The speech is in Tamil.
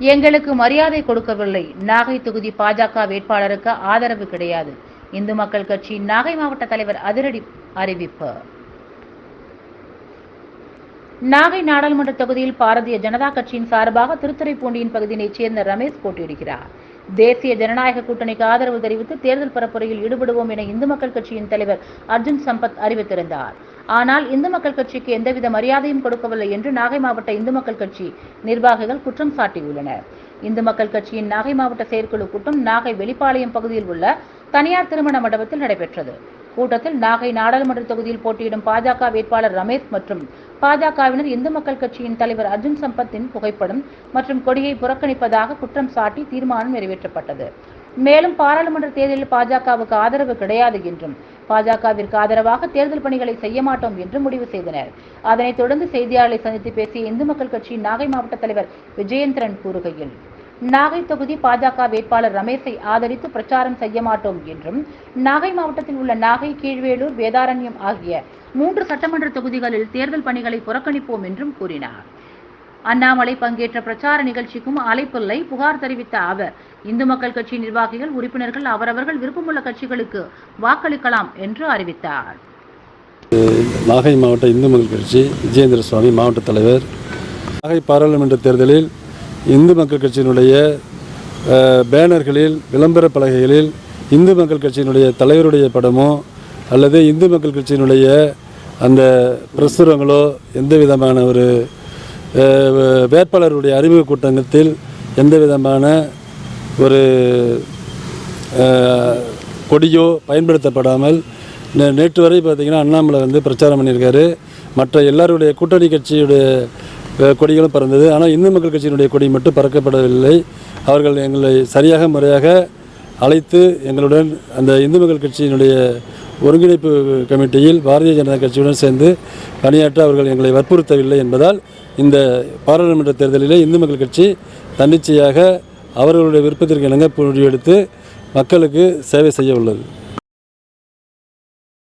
எங்களுக்கு மரியாதை கொடுக்கவில்லை. நாகை தொகுதி பாஜக வேட்பாளருக்கு ஆதரவு கிடையாது. இந்து மக்கள் கட்சி நாகை மாவட்ட தலைவர் அதிரடி அறிவிப்பு. நாகை நாடாளுமன்ற தொகுதியில் பாரதிய ஜனதா கட்சியின் சார்பாக திருத்துறைப்பூண்டியின் பகுதியினைச் சேர்ந்த ரமேஷ் போட்டியிடுகிறார். தேசிய ஜனநாயக கூட்டணிக்கு ஆதரவு தெரிவித்து தேர்தல் பரப்புரையில் ஈடுபடுவோம் என இந்து மக்கள் கட்சியின் தலைவர் அர்ஜுன் சம்பத் அறிவித்திருந்தார். ஆனால் இந்து மக்கள் கட்சிக்கு எந்தவித மரியாதையும் கொடுக்கவில்லை என்று நாகை மாவட்ட இந்து மக்கள் கட்சி நிர்வாகிகள் குற்றம் சாட்டியுள்ளனர். இந்து மக்கள் கட்சியின் நாகை மாவட்ட செயற்குழு கூட்டம் நாகை வெளிப்பாளையம் பகுதியில் உள்ள தனியார் திருமண மண்டபத்தில் நடைபெற்றது. கூட்டத்தில் நாகை நாடாளுமன்ற தொகுதியில் போட்டியிடும் பாஜக வேட்பாளர் ரமேஷ் மற்றும் பாஜகவினர் இந்து மக்கள் கட்சியின் தலைவர் அர்ஜுன் சம்பத்தின் புகைப்படம் மற்றும் கொடியை புறக்கணிப்பதாக குற்றம் சாட்டி தீர்மானம் நிறைவேற்றப்பட்டது. மேலும் பாராளுமன்ற தேர்தலில் பாஜகவுக்கு ஆதரவு கிடையாது என்றும் பாஜகவிற்கு ஆதரவாக தேர்தல் பணிகளை செய்ய மாட்டோம் என்று முடிவு செய்தனர். அதனைத் தொடர்ந்து செய்தியாளர்களை சந்தித்து பேசிய இந்து மக்கள் கட்சியின் நாகை மாவட்ட தலைவர் விஜயேந்திரன் கூறுகையில் நாகை தொகுதி பாஜக வேட்பாளர் ரமேஷை ஆதரித்து பிரச்சாரம் செய்ய மாட்டோம் என்றும் நாகை மாவட்டத்தில் உள்ள நாகை கீழ்வேலூர் வேதாரண்யம் ஆகிய மூன்று சட்டமன்ற தொகுதிகளில் தேர்தல் பணிகளை புறக்கணிப்போம் என்றும் கூறினார். அண்ணாமலை பங்கேற்ற பிரச்சார நிகழ்ச்சிக்கும் அழைப்பில்லை. புகார் தெரிவித்த அவர் இந்து மக்கள் கட்சி நிர்வாகிகள் உறுப்பினர்கள் அவரவர்கள் விருப்பமுள்ள கட்சிகளுக்கு வாக்களிக்கலாம் என்று அறிவித்தார். நாகை மாவட்ட இந்து மக்கள் கட்சி விஜயேந்திர சுவாமி மாவட்ட தலைவர். நாகை பாராளுமன்ற தேர்தலில் இந்து மக்கள் கட்சியினுடைய பேனர்களில் விளம்பர பலகைகளில் இந்து மக்கள் கட்சியினுடைய தலைவருடைய படமோ அல்லது இந்து மக்கள் கட்சியினுடைய அந்த பிரசுரங்களோ எந்த விதமான ஒரு வேட்பாளருடைய அறிமுக கூட்டத்தில் எந்த விதமான ஒரு கொடியோ பயன்படுத்தப்படாமல் நே- நேற்று வரை பார்த்திங்கன்னா அண்ணாமலை வந்து பிரச்சாரம் பண்ணியிருக்காரு. மற்ற எல்லாருடைய கூட்டணி கட்சியுடைய கொடிகளும் பறந்தது. ஆனால் இந்து மக்கள் கட்சியினுடைய கொடி மட்டும் பறக்கப்படவில்லை. அவர்கள் எங்களை சரியாக முறையாக அழைத்து எங்களுடன் அந்த இந்து மக்கள் கட்சியினுடைய ஒருங்கிணைப்பு கமிட்டியில் பாரதிய ஜனதா கட்சியுடன் சேர்ந்து பணியாற்ற அவர்கள் எங்களை வற்புறுத்தவில்லை என்பதால் இந்த பாராளுமன்ற தேர்தலிலே இந்து மக்கள் கட்சி தன்னிச்சையாக அவர்களுடைய விருப்பத்திற்கு இணங்க முடிவெடுத்து மக்களுக்கு சேவை செய்ய உள்ளது.